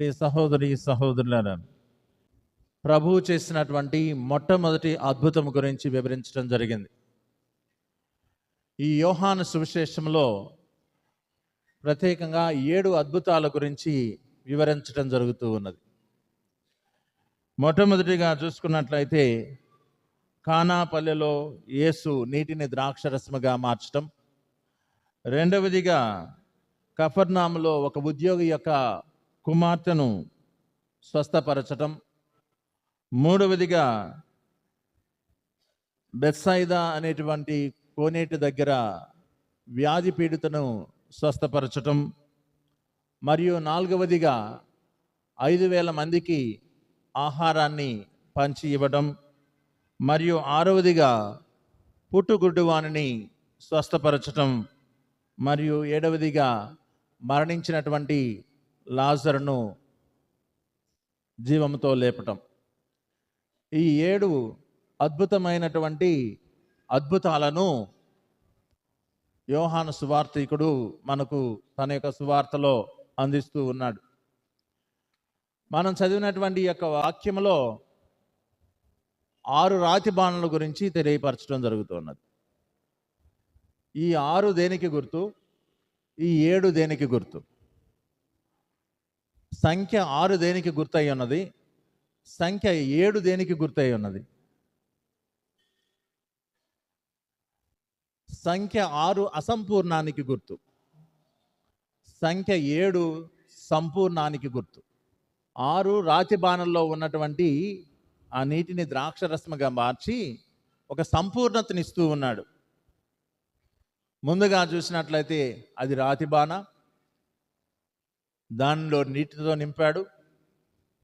ప్రియ సహోదరి సహోదరులారా ప్రభువు చేసినటువంటి మొట్టమొదటి అద్భుతం గురించి వివరించడం జరిగింది. ఈ యోహాను సువిశేషంలో ప్రత్యేకంగా ఏడు అద్భుతాల గురించి వివరించడం జరుగుతూ ఉన్నది. మొట్టమొదటిగా చూసుకున్నట్లయితే కానాపల్లెలో యేసు నీటిని ద్రాక్షరసముగా మార్చడం రెండవదిగా కఫర్నాములో ఒక ఉద్యోగి యొక్క కుమార్తెను స్వస్థపరచటం. మూడవదిగా బెత్సైదా అనేటువంటి కోనేటి దగ్గర వ్యాధి పీడితను స్వస్థపరచటం. మరియు నాలుగవదిగా ఐదు వేల మందికి ఆహారాన్ని పంచి ఇవ్వడం మరియు ఆరవదిగా పుట్టుగుడ్డువాణిని స్వస్థపరచటం. మరియు ఏడవదిగా మరణించినటువంటి లాజర్ను జీవంతో లేపటం. ఈ ఏడు అద్భుతమైనటువంటి అద్భుతాలను యోహాను సువార్తికుడు మనకు తన యొక్క సువార్తలో అందిస్తూ ఉన్నాడు. మనం చదివినటువంటి ఈ యొక్క వాక్యంలో ఆరు రాతి బాణల గురించి తెలియపరచడం జరుగుతున్నది. ఈ ఆరు దేనికి గుర్తు? ఈ ఏడు దేనికి గుర్తు? సంఖ్య ఆరు దేనికి గుర్తయి ఉన్నది? సంఖ్య ఏడు దేనికి గుర్తయి ఉన్నది? సంఖ్య ఆరు అసంపూర్ణానికి గుర్తు. సంఖ్య ఏడు సంపూర్ణానికి గుర్తు. ఆరు రాతి బాణంలో ఉన్నటువంటి ఆ నీటిని ద్రాక్షరసముగా మార్చి ఒక సంపూర్ణతనిస్తూ ఉన్నాడు. ముందుగా చూసినట్లయితే అది రాతి బాణ దానిలో నీటితో నింపాడు.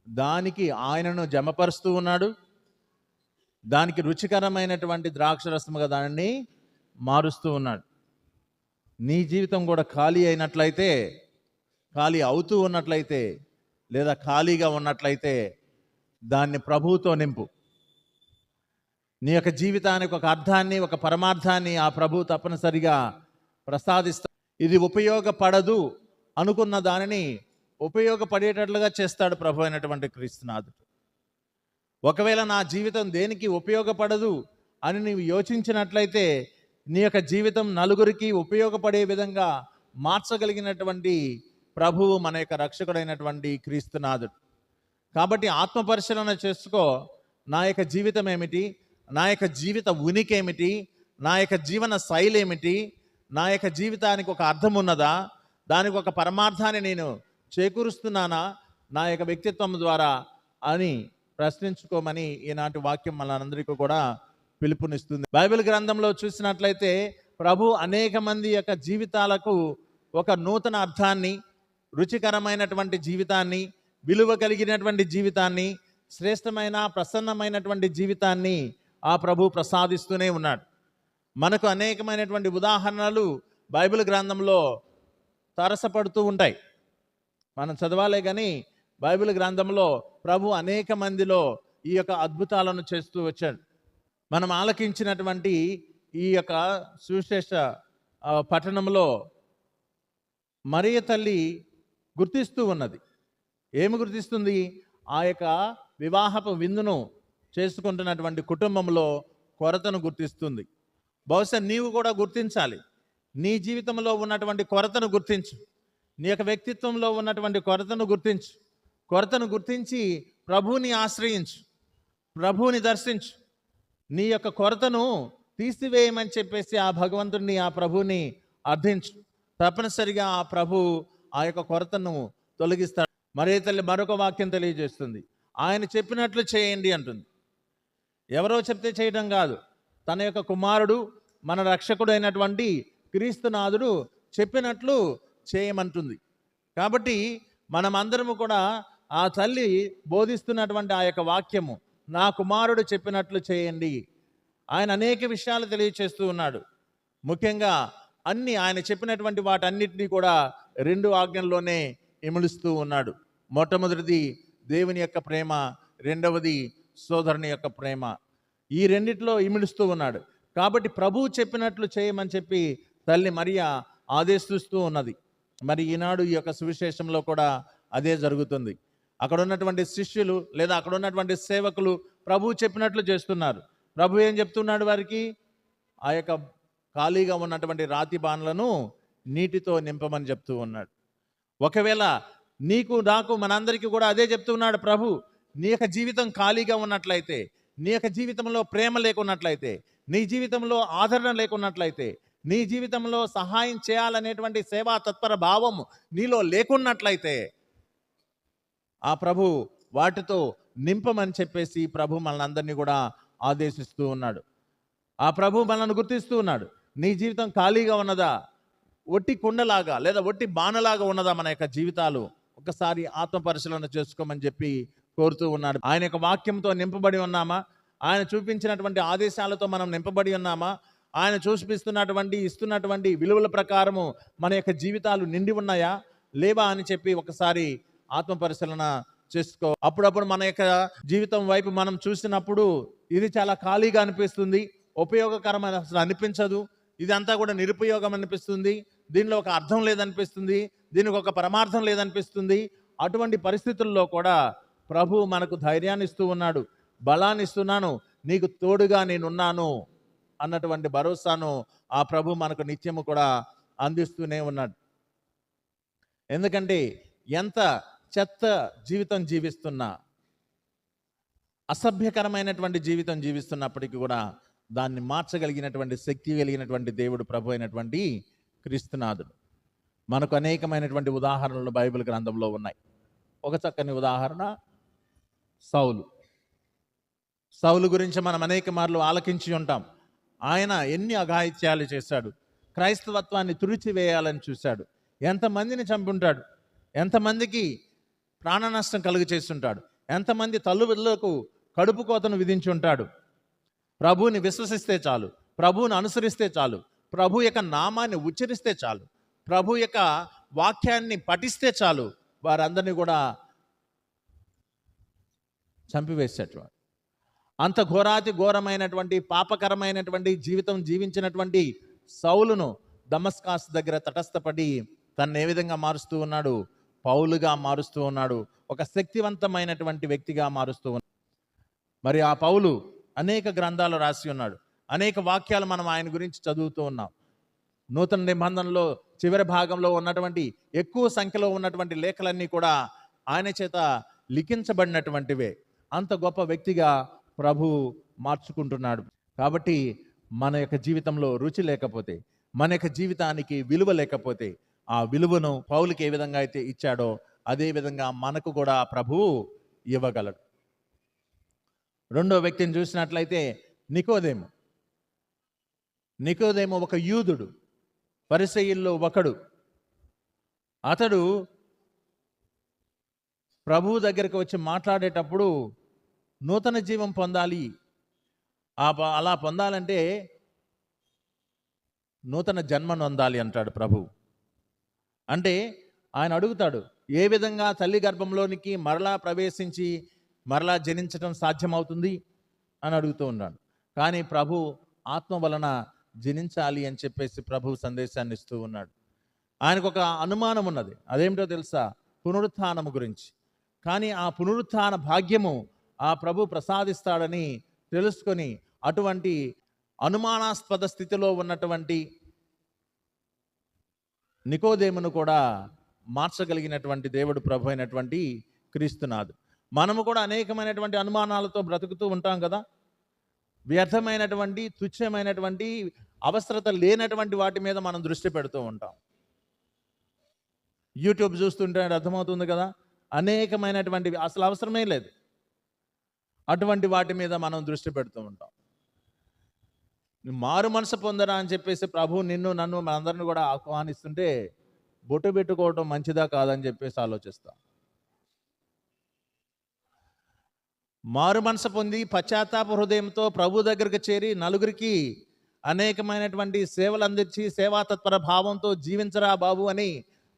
దానికి ఆయనను జమపరుస్తూ ఉన్నాడు. దానికి రుచికరమైనటువంటి ద్రాక్షరసముగా దానిని మారుస్తూ ఉన్నాడు. నీ జీవితం కూడా ఖాళీ అయినట్లయితే ఖాళీ అవుతూ ఉన్నట్లయితే లేదా ఖాళీగా ఉన్నట్లయితే దాన్ని ప్రభువుతో నింపు. నీ యొక్క జీవితానికి ఒక అర్థాన్ని ఒక పరమార్థాన్ని ఆ ప్రభు తప్పనిసరిగా ప్రసాదిస్తా ఇది ఉపయోగపడదు అనుకున్న దానిని ఉపయోగపడేటట్లుగా చేస్తాడు ప్రభు అయినటువంటి క్రీస్తునాథుడు ఒకవేళ నా జీవితం దేనికి ఉపయోగపడదు అని నీవు యోచించినట్లయితే నీ యొక్క జీవితం నలుగురికి ఉపయోగపడే విధంగా మార్చగలిగినటువంటి ప్రభువు మన యొక్క రక్షకుడైనటువంటి క్రీస్తునాథుడు కాబట్టి ఆత్మ పరిశీలన చేసుకో నా యొక్క జీవితం ఏమిటి? నా యొక్క జీవిత ఉనికి ఏమిటి? నా యొక్క జీవన శైలి ఏమిటి? నా యొక్క జీవితానికి ఒక అర్థం ఉన్నదా? దానికి ఒక పరమార్థాన్ని నేను చేకూరుస్తున్నానా? నా యొక్క వ్యక్తిత్వం ద్వారా అని ప్రశ్నించుకోమని ఈనాటి వాక్యం మనందరికీ కూడా పిలుపునిస్తుంది. బైబిల్ గ్రంథంలో చూసినట్లయితే ప్రభు అనేక మంది యొక్క జీవితాలకు ఒక నూతన అర్థాన్ని రుచికరమైనటువంటి జీవితాన్ని విలువ కలిగినటువంటి జీవితాన్ని శ్రేష్టమైన ప్రసన్నమైనటువంటి జీవితాన్ని ఆ ప్రభు ప్రసాదిస్తూనే ఉన్నాడు. మనకు అనేకమైనటువంటి ఉదాహరణలు బైబిల్ గ్రంథంలో తరసపడుతూ ఉంటాయి. మనం చదవాలే కానీ బైబిల్ గ్రంథంలో ప్రభు అనేక మందిలో ఈ యొక్క అద్భుతాలను చేస్తూ వచ్చాడు. మనం ఆలకించినటువంటి ఈ యొక్క సువిశేష పట్టణంలో మరియ తల్లి గుర్తిస్తూ ఉన్నది. ఏమి గుర్తిస్తుంది? ఆ యొక్క వివాహపు విందును చేసుకుంటున్నటువంటి కుటుంబంలో కొరతను గుర్తిస్తుంది. బహుశా నీవు కూడా గుర్తించాలి. నీ జీవితంలో ఉన్నటువంటి కొరతను గుర్తించు. నీ యొక్క వ్యక్తిత్వంలో ఉన్నటువంటి కొరతను గుర్తించు. కొరతను గుర్తించి ప్రభువుని ఆశ్రయించు. ప్రభువుని దర్శించు. నీ యొక్క కొరతను తీసివేయమని చెప్పేసి ఆ భగవంతుడిని ఆ ప్రభువుని అర్థించు. తప్పనిసరిగా ఆ ప్రభు ఆ యొక్క కొరతను తొలగిస్తాడు. మరే తల్లి మరొక వాక్యం తెలియజేస్తుంది. ఆయన చెప్పినట్లు చేయండి అంటుంది. ఎవరో చెప్తే చేయడం కాదు. తన యొక్క కుమారుడు మన రక్షకుడు అయినటువంటి క్రీస్తునాథుడు చెప్పినట్లు చేయమంటుంది. కాబట్టి మనమందరము కూడా ఆ తల్లి బోధిస్తున్నటువంటి ఆ యొక్క వాక్యము నా కుమారుడు చెప్పినట్లు చేయండి. ఆయన అనేక విషయాలు తెలియచేస్తూ ఉన్నాడు. ముఖ్యంగా అన్ని ఆయన చెప్పినటువంటి వాటన్నిటినీ కూడా రెండు ఆజ్ఞల్లోనే ఇమిలుస్తూ ఉన్నాడు. మొట్టమొదటిది దేవుని యొక్క ప్రేమ రెండవది సోదరుని యొక్క ప్రేమ. ఈ రెండిట్లో ఇమిడుస్తూ ఉన్నాడు. కాబట్టి ప్రభువు చెప్పినట్లు చేయమని చెప్పి తల్లి మరియా ఆదేశిస్తూ ఉన్నది. మరి ఈనాడు ఈ యొక్క సువిశేషంలో కూడా అదే జరుగుతుంది. అక్కడ ఉన్నటువంటి శిష్యులు లేదా అక్కడ ఉన్నటువంటి సేవకులు ప్రభు చెప్పినట్లు చేస్తున్నారు. ప్రభు ఏం చెప్తున్నాడు వారికి? ఆ యొక్క ఖాళీగా ఉన్నటువంటి రాతి బాణలను నీటితో నింపమని చెప్తూ ఉన్నాడు. ఒకవేళ నీకు నాకు మనందరికీ కూడా అదే చెప్తున్నాడు ప్రభు నీ యొక్క జీవితం ఖాళీగా ఉన్నట్లయితే నీ యొక్క జీవితంలో ప్రేమ లేకున్నట్లయితే నీ జీవితంలో ఆదరణ లేకున్నట్లయితే నీ జీవితంలో సహాయం చేయాలనేటువంటి సేవా తత్పర భావం నీలో లేకున్నట్లయితే ఆ ప్రభు వాటితో నింపమని చెప్పేసి ప్రభు మనల్ని కూడా ఆదేశిస్తూ ఉన్నాడు. ఆ ప్రభు మనల్ని గుర్తిస్తూ ఉన్నాడు. నీ జీవితం ఖాళీగా ఉన్నదా? ఒట్టి కుండలాగా లేదా ఒట్టి బాణలాగా ఉన్నదా మన యొక్క జీవితాలు? ఒకసారి ఆత్మ పరిశీలన చేసుకోమని చెప్పి కోరుతూ ఉన్నాడు. ఆయన యొక్క వాక్యంతో నింపబడి ఉన్నామా? ఆయన చూపించినటువంటి ఆదేశాలతో మనం నింపబడి ఉన్నామా? ఆయన చూపిస్తున్నటువంటి ఇస్తున్నటువంటి విలువల ప్రకారము మన యొక్క జీవితాలు నిండి ఉన్నాయా? లేవా అని చెప్పి ఒకసారి ఆత్మ పరిశీలన చేసుకో. అప్పుడప్పుడు మన యొక్క జీవితం వైపు మనం చూసినప్పుడు ఇది చాలా ఖాళీగా అనిపిస్తుంది ఉపయోగకరమైన అసలు అనిపించదు ఇదంతా కూడా నిరుపయోగం అనిపిస్తుంది దీనిలో ఒక అర్థం లేదనిపిస్తుంది దీనికి ఒక పరమార్థం లేదనిపిస్తుంది. అటువంటి పరిస్థితుల్లో కూడా ప్రభు మనకు ధైర్యాన్ని ఇస్తూ ఉన్నాడు బలాన్ని ఇస్తున్నాను నీకు తోడుగా నేనున్నాను అన్నటువంటి భరోసాను ఆ ప్రభు మనకు నిత్యము కూడా అందిస్తూనే ఉన్నాడు. ఎందుకంటే ఎంత చెత్త జీవితం జీవిస్తున్నా అసభ్యకరమైనటువంటి జీవితం జీవిస్తున్నప్పటికీ కూడా దాన్ని మార్చగలిగినటువంటి శక్తి కలిగినటువంటి దేవుడు ప్రభు అయినటువంటి క్రీస్తునాథుడు. మనకు అనేకమైనటువంటి ఉదాహరణలు బైబిల్ గ్రంథంలో ఉన్నాయి. ఒక చక్కని ఉదాహరణ సౌలు. సౌలు గురించి మనం అనేక మార్లు ఆలకించి ఉంటాం. ఆయన ఎన్ని అఘాయిత్యాలు చేశాడు. క్రైస్తవత్వాన్ని తుడిచివేయాలని చూశాడు. ఎంతమందిని చంపుంటాడు. ఎంతమందికి ప్రాణ నష్టం కలుగు చేస్తుంటాడు ఎంతమంది తల్లులకు కడుపు కోతను విధించుంటాడు. ప్రభువుని విశ్వసిస్తే చాలు. ప్రభువుని అనుసరిస్తే చాలు. ప్రభు యొక్క నామాన్ని ఉచ్చరిస్తే చాలు. ప్రభు యొక్క వాక్యాన్ని పఠిస్తే చాలు. వారందరినీ కూడా చంపివేసేటవాడు. అంత ఘోరాతి ఘోరమైనటువంటి పాపకరమైనటువంటి జీవితం జీవించినటువంటి సౌలును దమస్కాస్ దగ్గర తటస్థపడి తను ఏ విధంగా మారుస్తూ ఉన్నాడు. పౌలుగా మారుస్తూ ఉన్నాడు. ఒక శక్తివంతమైనటువంటి వ్యక్తిగా మారుస్తూ ఉన్నాడు. మరి ఆ పౌలు అనేక గ్రంథాలు రాసి ఉన్నాడు. అనేక వాక్యాలు మనం ఆయన గురించి చదువుతూ ఉన్నాం. నూతన నిబంధనలో చివరి భాగంలో ఉన్నటువంటి ఎక్కువ సంఖ్యలో ఉన్నటువంటి లేఖలన్నీ కూడా ఆయన చేత లిఖించబడినటువంటివే. అంత గొప్ప వ్యక్తిగా ప్రభు మార్చుకుంటున్నాడు. కాబట్టి మన యొక్క జీవితంలో రుచి లేకపోతే మన యొక్క జీవితానికి విలువ లేకపోతే ఆ విలువను పౌలుకి ఏ విధంగా అయితే ఇచ్చాడో అదే విధంగా మనకు కూడా ప్రభువు ఇవ్వగలడు. రెండో వ్యక్తిని చూసినట్లయితే నికోదేము. నికోదేము ఒక యూదుడు పరిసయ్యుల్లో ఒకడు. అతడు ప్రభువు దగ్గరికి వచ్చి మాట్లాడేటప్పుడు నూతన జీవం పొందాలి. ఆ ప- అలా పొందాలంటే నూతన జన్మను నొందాలి అంటాడు ప్రభు. అంటే ఆయన అడుగుతాడు ఏ విధంగా తల్లి గర్భంలోనికి మరలా ప్రవేశించి మరలా జనించడం సాధ్యమవుతుంది? అని అడుగుతూ ఉన్నాడు. కానీ ప్రభు ఆత్మ వలన జనించాలి అని చెప్పేసి ప్రభు సందేశాన్ని ఇస్తూ ఉన్నాడు. ఆయనకు ఒక అనుమానం ఉన్నది. అదేమిటో తెలుసా? పునరుత్థానము గురించి. కానీ ఆ పునరుత్థాన భాగ్యము ఆ ప్రభు ప్రసాదిస్తాడని తెలుసుకొని అటువంటి అనుమానాస్పద స్థితిలో ఉన్నటువంటి నికోదేమును కూడా మార్చగలిగినటువంటి దేవుడు ప్రభు అయినటువంటి క్రీస్తునాథ్ మనము కూడా అనేకమైనటువంటి అనుమానాలతో బ్రతుకుతూ ఉంటాం కదా. వ్యర్థమైనటువంటి తుచ్చమైనటువంటి అవసరత లేనటువంటి వాటి మీద మనం దృష్టి పెడుతూ ఉంటాం. యూట్యూబ్ చూస్తుంటే అర్థమవుతుంది కదా. అనేకమైనటువంటి అసలు అవసరమే లేదు. అటువంటి వాటి మీద మనం దృష్టి పెడుతూ ఉంటాం. మారు మనసు పొందరా అని చెప్పేసి ప్రభు నిన్ను నన్ను మనందరిని కూడా ఆహ్వానిస్తుంటే బొట్టు పెట్టుకోవటం మంచిదా కాదని చెప్పేసి ఆలోచిస్తాం. మారు మనసు పొంది పశ్చాత్తాప హృదయంతో ప్రభు దగ్గరికి చేరి నలుగురికి అనేకమైనటువంటి సేవలు అందించి సేవా తత్పర భావంతో జీవించరా బాబు అని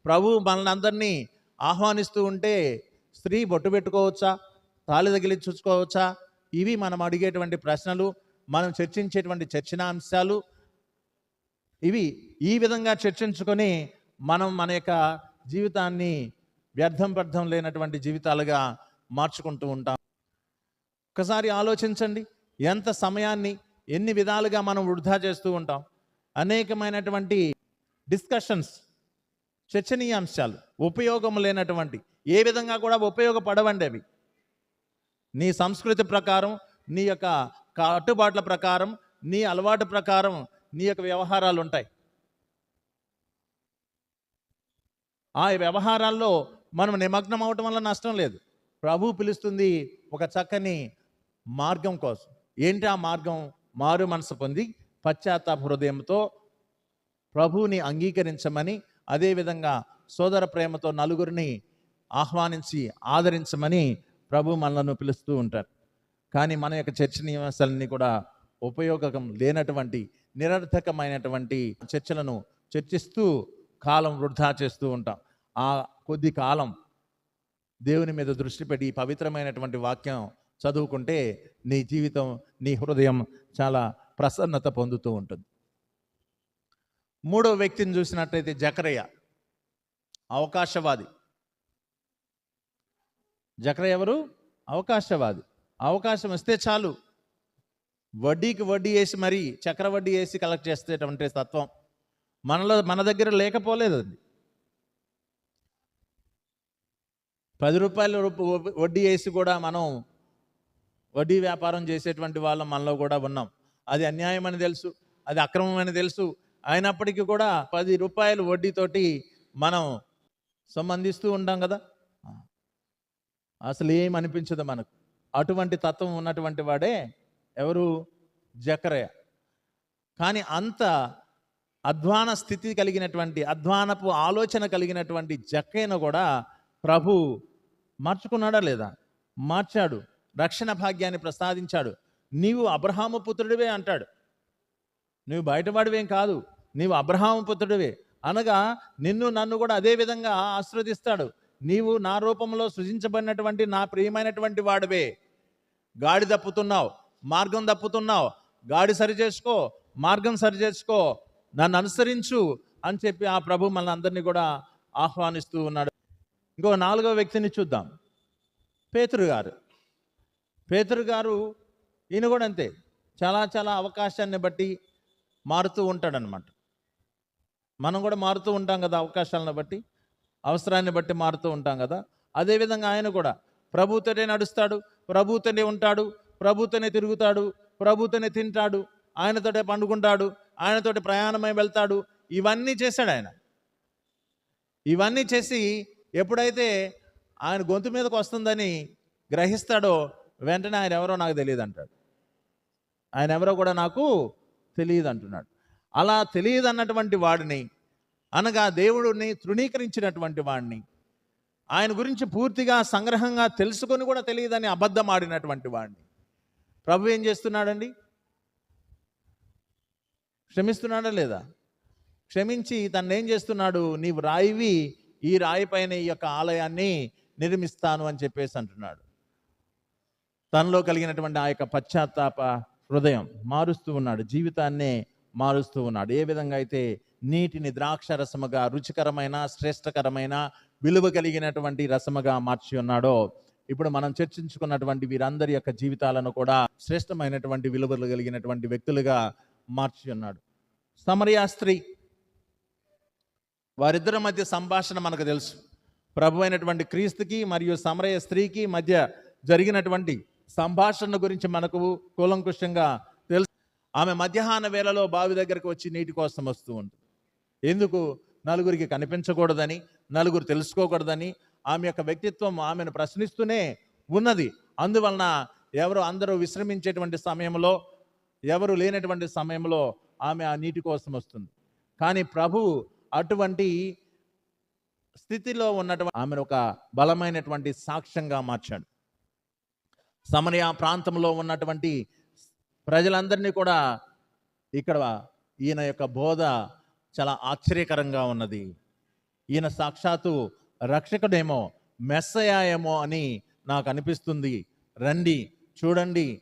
ప్రభు మనల్ని అందరినీ ఆహ్వానిస్తూ ఉంటే స్త్రీ బొట్టు పెట్టుకోవచ్చా? తాళి తగిలి చూసుకోవచ్చా? ఇవి మనం అడిగేటువంటి ప్రశ్నలు మనం చర్చించేటువంటి చర్చనాంశాలు. ఇవి ఈ విధంగా చర్చించుకొని మనం మన యొక్క జీవితాన్ని వ్యర్థం వ్యర్థం లేనటువంటి జీవితాలుగా మార్చుకుంటూ ఉంటాం. ఒకసారి ఆలోచించండి. ఎంత సమయాన్ని ఎన్ని విధాలుగా మనం వృధా చేస్తూ ఉంటాం. అనేకమైనటువంటి డిస్కషన్స్ చర్చనీయాంశాలు ఉపయోగం లేనటువంటి ఏ విధంగా కూడా ఉపయోగపడవండి అవి. నీ సంస్కృతి ప్రకారం నీ యొక్క కట్టుబాట్ల ప్రకారం నీ అలవాటు ప్రకారం నీ యొక్క వ్యవహారాలు ఉంటాయి. ఆ వ్యవహారాల్లో మనం నిమగ్నం అవటం వల్ల నష్టం లేదు. ప్రభు పిలుస్తుంది ఒక చక్కని మార్గం కోసం. ఏంటి ఆ మార్గం? మారు మనసు పొంది పశ్చాత్తాప హృదయంతో ప్రభువుని అంగీకరించమని అదేవిధంగా సోదర ప్రేమతో నలుగురిని ఆహ్వానించి ఆదరించమని ప్రభు మనలను పిలుస్తూ ఉంటారు. కానీ మన యొక్క చర్చ నివాసాలన్నీ కూడా ఉపయోగకం లేనటువంటి నిరర్థకమైనటువంటి చర్చలను చర్చిస్తూ కాలం వృధా చేస్తూ ఉంటాం. ఆ కొద్ది కాలం దేవుని మీద దృష్టి పెట్టి పవిత్రమైనటువంటి వాక్యం చదువుకుంటే నీ జీవితం నీ హృదయం చాలా ప్రసన్నత పొందుతూ ఉంటుంది. మూడో వ్యక్తిని చూసినట్టయితే జకరయ్య అవకాశవాది. జకర ఎవరు? అవకాశవాది. అవకాశం ఇస్తే చాలు. వడ్డీకి వడ్డీ వేసి మరీ చక్ర వడ్డీ వేసి కలెక్ట్ చేసేటటువంటి తత్వం మనలో మన దగ్గర లేకపోలేదు అది. పది రూపాయల వడ్డీ వేసి కూడా మనం వడ్డీ వ్యాపారం చేసేటువంటి వాళ్ళం మనలో కూడా ఉన్నాం. అది అన్యాయం అని తెలుసు అది అక్రమం అని తెలుసు. అయినప్పటికీ కూడా పది రూపాయలు వడ్డీతోటి మనం సంబంధిస్తూ ఉంటాం కదా. అసలు ఏం అనిపించదు మనకు. అటువంటి తత్వం ఉన్నటువంటి వాడే ఎవరు? జకరయ. కానీ అంత అధ్వాన స్థితి కలిగినటువంటి అధ్వానపు ఆలోచన కలిగినటువంటి జక్కయ్యను కూడా ప్రభు మార్చుకున్నాడా లేదా? మార్చాడు. రక్షణ భాగ్యాన్ని ప్రసాదించాడు. నీవు అబ్రహాము పుత్రుడివే అంటాడు. నువ్వు బయటవాడివేం కాదు. నీవు అబ్రహాము పుత్రుడివే. అనగా నిన్ను నన్ను కూడా అదే విధంగా ఆశ్రవదిస్తాడు. నీవు నా రూపంలో సృజించబడినటువంటి నా ప్రియమైనటువంటి వాడివే. గాడి తప్పుతున్నావు మార్గం తప్పుతున్నావు గాడి సరి చేసుకో మార్గం సరి చేసుకో నన్ను అనుసరించు అని చెప్పి ఆ ప్రభు మన అందరినీ కూడా ఆహ్వానిస్తూ ఉన్నాడు. ఇంకో నాలుగో వ్యక్తిని చూద్దాం. పేతురు గారు. పేతురు గారు ఈయన కూడా అంతే. చాలా చాలా అవకాశాన్ని బట్టి మారుతూ ఉంటాడనమాట మనం కూడా మారుతూ ఉంటాం కదా అవకాశాలను బట్టి. అవసరాన్ని బట్టి మారుతూ ఉంటాం కదా. అదేవిధంగా ఆయన కూడా ప్రభుతోనే నడుస్తాడు ప్రభుతోనే ఉంటాడు ప్రభుతోనే తిరుగుతాడు ప్రభుతోనే తింటాడు ఆయనతోటే పండుకుంటాడు ఆయనతోటి ప్రయాణమై వెళ్తాడు. ఇవన్నీ చేశాడు ఆయన. ఇవన్నీ చేసి ఎప్పుడైతే ఆయన గొంతు మీదకి వస్తుందని గ్రహిస్తాడో వెంటనే ఆయన ఎవరో నాకు తెలియదు అంటాడు ఆయన ఎవరో కూడా నాకు తెలియదు అంటున్నాడు అలా తెలియదు అన్నటువంటి వాడిని అనగా దేవుడిని తృణీకరించినటువంటి వాడిని ఆయన గురించి పూర్తిగా సంగ్రహంగా తెలుసుకొని కూడా తెలియదని అబద్ధం ఆడినటువంటి వాడిని ప్రభు ఏం చేస్తున్నాడండి? క్షమిస్తున్నాడా లేదా? క్షమించి తను ఏం చేస్తున్నాడు? నీవు రాయివి ఈ రాయి పైన ఈ యొక్క ఆలయాన్ని నిర్మిస్తాను అని చెప్పేసి అంటున్నాడు. తనలో కలిగినటువంటి ఆ యొక్క పశ్చాత్తాప హృదయం మారుస్తూ ఉన్నాడు. జీవితాన్నే మారుస్తూ ఉన్నాడు. ఏ విధంగా అయితే నీటిని ద్రాక్ష రసముగా రుచికరమైన శ్రేష్టకరమైన విలువ కలిగినటువంటి రసముగా మార్చి ఉన్నాడో ఇప్పుడు మనం చర్చించుకున్నటువంటి వీరందరి యొక్క జీవితాలను కూడా శ్రేష్టమైనటువంటి విలువలు కలిగినటువంటి వ్యక్తులుగా మార్చి ఉన్నాడు. సమరియా స్త్రీ. వారిద్దరి మధ్య సంభాషణ మనకు తెలుసు. ప్రభు అయినటువంటి క్రీస్తుకి మరియు సమరయ స్త్రీకి మధ్య జరిగినటువంటి సంభాషణ గురించి మనకు కూలంకుషంగా తెలుసు. ఆమె మధ్యాహ్న వేళలో బావి దగ్గరకు వచ్చి నీటి కోసం వస్తూ ఉంటుంది. ఎందుకు నలుగురికి కనిపించకూడదని నలుగురు తెలుసుకోకూడదని ఆమె యొక్క వ్యక్తిత్వం ఆమెను ప్రశ్నిస్తూనే ఉన్నది. అందువలన ఎవరు అందరూ విశ్రమించేటువంటి సమయంలో ఎవరు లేనటువంటి సమయంలో ఆమె ఆ నీటి కోసం వస్తుంది. కానీ ప్రభు అటువంటి స్థితిలో ఉన్నటువంటి ఆమెను ఒక బలమైనటువంటి సాక్ష్యంగా మార్చాడు. సమరయ ప్రాంతంలో ఉన్నటువంటి ప్రజలందరినీ కూడా ఇక్కడ ఈయన యొక్క బోధ చాలా ఆశ్చర్యకరంగా ఉన్నది. ఈయన సాక్షాత్తు రక్షకుడేమో మెస్సయాయేమో అని నాకు అనిపిస్తుంది రండి చూడండి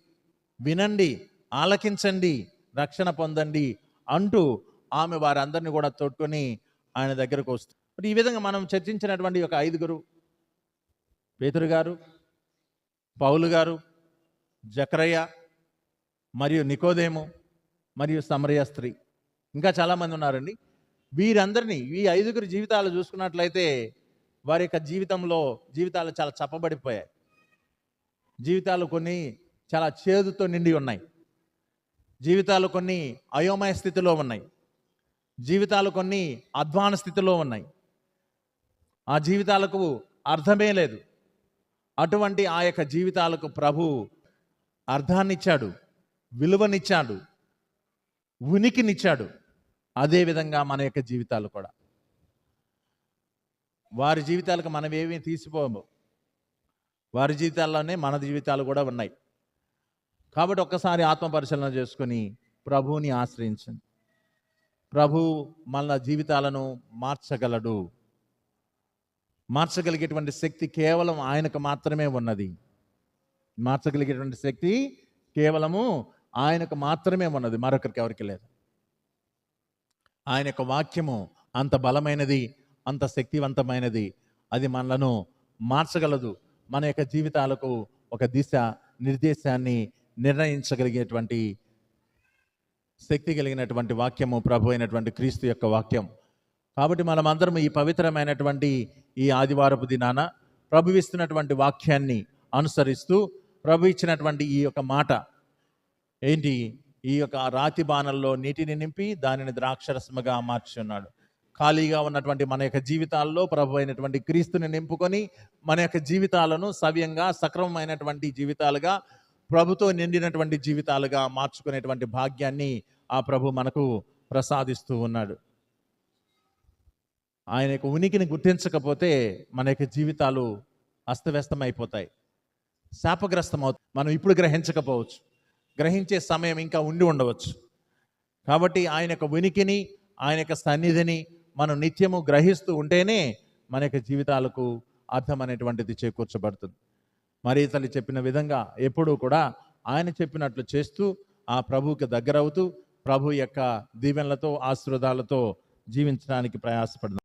వినండి ఆలకించండి రక్షణ పొందండి అంటూ ఆమె వారందరినీ కూడా తొట్టుకొని ఆయన దగ్గరకు వస్తుంది మరి ఈ విధంగా మనం చర్చించినటువంటి ఒక ఐదుగురు పేతురు గారు పౌలు గారు జకరయ్య మరియు నికోదేము మరియు సమరయ స్త్రీ. ఇంకా చాలామంది ఉన్నారండి. వీరందరినీ ఈ ఐదుగురి జీవితాలు చూసుకున్నట్లయితే వారి యొక్క జీవితంలో జీవితాలు చాలా చప్పబడిపోయాయి. జీవితాలు కొన్ని చాలా చేదుతో నిండి ఉన్నాయి. జీవితాలు కొన్ని అయోమయ స్థితిలో ఉన్నాయి. జీవితాలు కొన్ని అధ్వాన స్థితిలో ఉన్నాయి. ఆ జీవితాలకు అర్థమే లేదు. అటువంటి ఆ యొక్క జీవితాలకు ప్రభు అర్థాన్నిచ్చాడు విలువనిచ్చాడు ఉనికినిచ్చాడు. అదేవిధంగా మన యొక్క జీవితాలు కూడా. వారి జీవితాలకు మనం ఏమీ తీసిపోము. వారి జీవితాల్లోనే మన జీవితాలు కూడా ఉన్నాయి. కాబట్టి ఒక్కసారి ఆత్మ పరిశీలన చేసుకొని ప్రభువుని ఆశ్రయించండి. ప్రభు మన జీవితాలను మార్చగలడు. మార్చగలిగేటువంటి శక్తి కేవలం ఆయనకు మాత్రమే ఉన్నది. మార్చగలిగేటువంటి శక్తి కేవలము ఆయనకు మాత్రమే ఉన్నది. మరొకరికి ఎవరికి లేదు. ఆయన యొక్క వాక్యము అంత బలమైనది అంత శక్తివంతమైనది. అది మనలను మార్చగలదు. మన యొక్క జీవితాలకు ఒక దిశ నిర్దేశాన్ని నిర్ణయించగలిగేటువంటి శక్తి కలిగినటువంటి వాక్యము ప్రభు అయినటువంటి క్రీస్తు యొక్క వాక్యం. కాబట్టి మనమందరం ఈ పవిత్రమైనటువంటి ఈ ఆదివారపు దినాన ప్రభు ఇస్తున్నటువంటి వాక్యాన్ని అనుసరిస్తూ ప్రభు ఇచ్చినటువంటి ఈ యొక్క మాట ఏంటి? ఈ యొక్క రాతి బాణల్లో నీటిని నింపి దానిని ద్రాక్షరసముగా మార్చి ఉన్నాడు ఖాళీగా ఉన్నటువంటి మన యొక్క జీవితాల్లో ప్రభు అయినటువంటి క్రీస్తుని నింపుకొని మన యొక్క జీవితాలను సవ్యంగా సక్రమమైనటువంటి జీవితాలుగా ప్రభుతో నిండినటువంటి జీవితాలుగా మార్చుకునేటువంటి భాగ్యాన్ని ఆ ప్రభు మనకు ప్రసాదిస్తూ ఉన్నాడు. ఆయన యొక్క ఉనికిని గుర్తించకపోతే మన యొక్క జీవితాలు అస్తవ్యస్తమైపోతాయి. శాపగ్రస్తం అవుతాయి మనం ఇప్పుడు గ్రహించకపోవచ్చు. గ్రహించే సమయం ఇంకా ఉండి ఉండవచ్చు. కాబట్టి ఆయన యొక్క ఉనికిని ఆయన యొక్క సన్నిధిని మనం నిత్యము గ్రహిస్తూ ఉంటేనే మన యొక్క జీవితాలకు అర్థం అనేటువంటిది చేకూర్చబడుతుంది. మరి తల్లి చెప్పిన విధంగా ఎప్పుడూ కూడా ఆయన చెప్పినట్లు చేస్తూ ఆ ప్రభువుకి దగ్గరవుతూ ప్రభు యొక్క దీవెనలతో ఆశీర్వాదాలతో జీవించడానికి ప్రయాసపడుతుంది